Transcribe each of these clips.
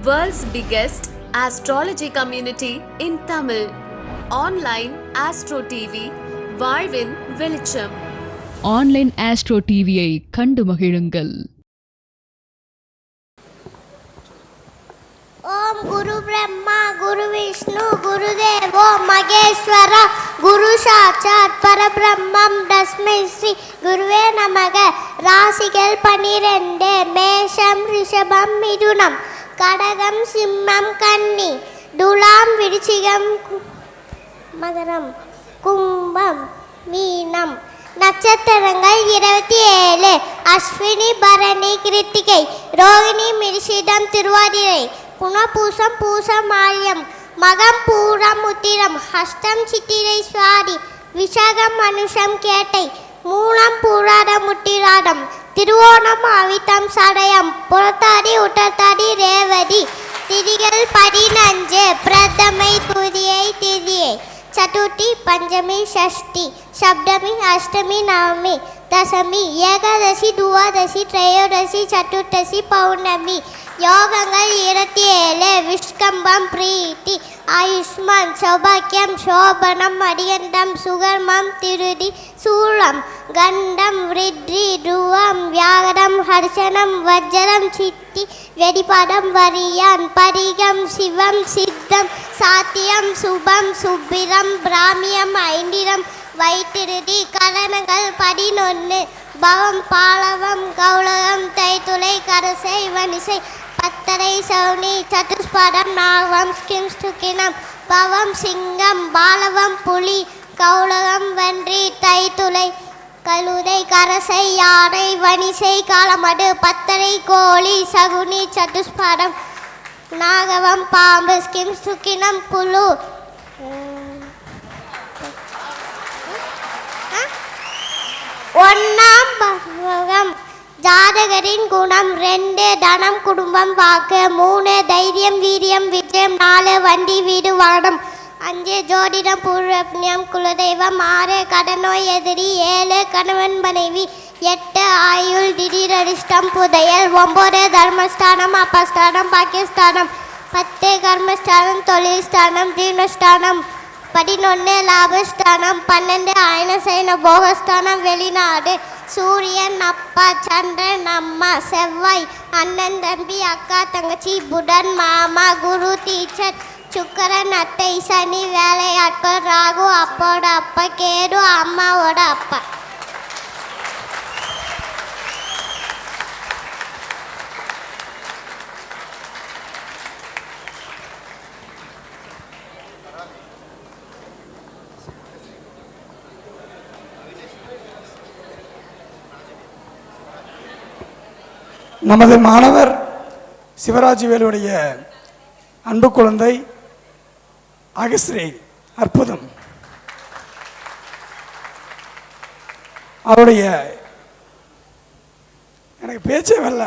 World's biggest astrology community in Tamil. Online Astro TV, வாழ்வின் வெளிச்சம் online astro டிவியை கண்டு மகிழுங்கள். ஓம் குரு பிரம்மா குரு விஷ்ணு குரு தேவோ மகேஸ்வர குரு சாட்சாத் பரபிரம்மம் தஸ்மை ஸ்ரீ குருவே நமக. ராசிகள் பனிரெண்டு மேஷம் ரிஷபம் மிதுனம். கடகம் சிம்மம் கன்னி துலாம் விருச்சிகம் மகரம் கும்பம் மீனம் நட்சத்திரங்கள் இருபத்தி ஏழு அஸ்வினி பரணி கிருத்திகை ரோகிணி மிருஷிடம் திருவாதிரை புனபூசம் பூசம் ஆல்யம் மகம் பூரம் உத்திரம் ஹஸ்தம் சித்திரை சுவாதி விஷகம் மனுஷம் கேட்டை மூலம் பூராடம் முட்டிராடம் திருவோணம் அவித்தம் சடயம். புறத்தாடி உடத்தாடி ரேவதி. திதிகள் பதினஞ்சு. பிரதமை துதியை திதியை. சதுர்த்தி பஞ்சமி ஷஷ்டி சப்தமி அஷ்டமி நவமி. தசமி ஏகாதசி துவாதசி திரையோதசி சதுர்த்தசி பௌர்ணமி. யோகங்கள் இருபத்தி ஏழு விஷ்கம்பம் பிரீத்தி ஆயுஷ்மான் சௌபாக்கியம் சோபனம் அடியண்டம் சுகர்மம் திருதி சூழம் கண்டம் விருத்தி ருவம் வியாகரம் ஹர்ஷனம் வஜ்ரம் சித்தி வெடிபடம் வரியான் பரிகம் சிவம் சித்தம் சாத்தியம் சுபம் சுப்பிரம் பிராமியம் ஐந்திரம் வைத்திருதி கலனங்கள் பதினொன்று பவம் பாலவம் கௌளகம் தைத்துளை கரசை வனிசை பத்தரை சௌனி சதுஷ்படம் நாகம் ஸ்கிம் ஸ்துகினம் பவம் சிங்கம் பாலவம் புலி கௌலகம் வென்றி தைத்துளை கழுதை கரசை யானை வனிசை காலமடு பத்தரை கோழி சகுனி சதுஷ்படம் நாகவம் பாம்பு ஸ்கிம் சுக்கினம் புழு ஒன்னாம் பருவகம் ஜாதகரின் குணம் ரெண்டு தனம் குடும்பம் வாக்கு மூணு தைரியம் வீரியம் விஜயம் நாலு வண்டி வீடு வாடம் அஞ்சு ஜோதிடம் பூர்வப்னியம் குலதெய்வம் ஆறு கடனோய் எதிரி ஏழு கணவன் மனைவி எட்டு ஆயுள் திடீர் அரிஷ்டம் புதையல் ஒம்பது தர்மஸ்தானம் அப்பஸ்தானம் பாகிஸ்தானம் பத்து கர்மஸ்தானம் தொழில் ஸ்தானம் ஜீவனஸ்தானம் பதினொன்று லாபஸ்தானம் பன்னெண்டு அயனசைன போகஸ்தானம் வெளிநாடு சூரியன் அப்பா சந்திரன் அம்மா செவ்வாய் அண்ணன் தம்பி அக்கா தங்கச்சி புதன் மாமா குரு டீச்சர் சுக்கரன் அத்தை சனி வேலையாட்கள் ராகு அப்போட அப்பா கேடு அம்மாவோட அப்பா. நமது மாணவர் சிவராஜ் வேலுடைய அன்பு குழந்தை அகஸ்ரீ அற்புதம். அவருடைய எனக்கு பேச்சே வரல.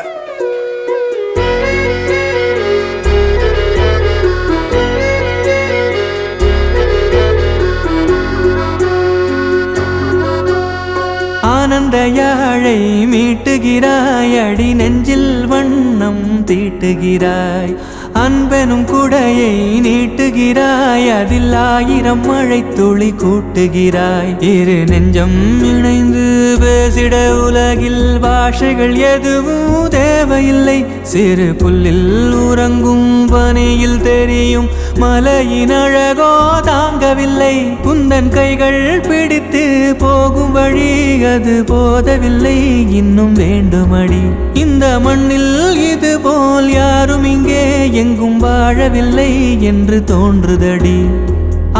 ஆனந்த யாழை மீட்டுகிறாய் அடி நெஞ்சில் வண்ணம் தீட்டுகிறாய். அன்பெனும் குடையை நீட்டுகிறாய் அதில் ஆயிரம் மழை துளி கூட்டுகிறாய். இரு நெஞ்சம் இணைந்து பேசிட உலகில் பாஷைகள் எதுவும் தேவையில்லை. சிறு புல்லில் உறங்கும் பனியில் தெரியும் மலையின் அழகோ தாங்கவில்லை. குந்தன் கைகள் பிடித்து போகும் வழி அது போதவில்லை. இன்னும் வேண்டுமடி. இந்த மண்ணில் இது போல் யாரும் இங்கே எங்கும் வாழவில்லை என்று தோன்றுதடி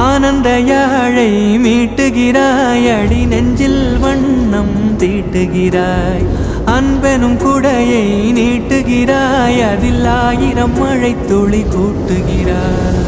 ஆனந்த யாழை மீட்டுகிறாய் அடி நெஞ்சில் வண்ணம் தீட்டுகிறாய் அன்பெனும் குடையை நீட்டுகிறாய் அதில் ஆயிரம் மழை துளி கூட்டுகிறாய்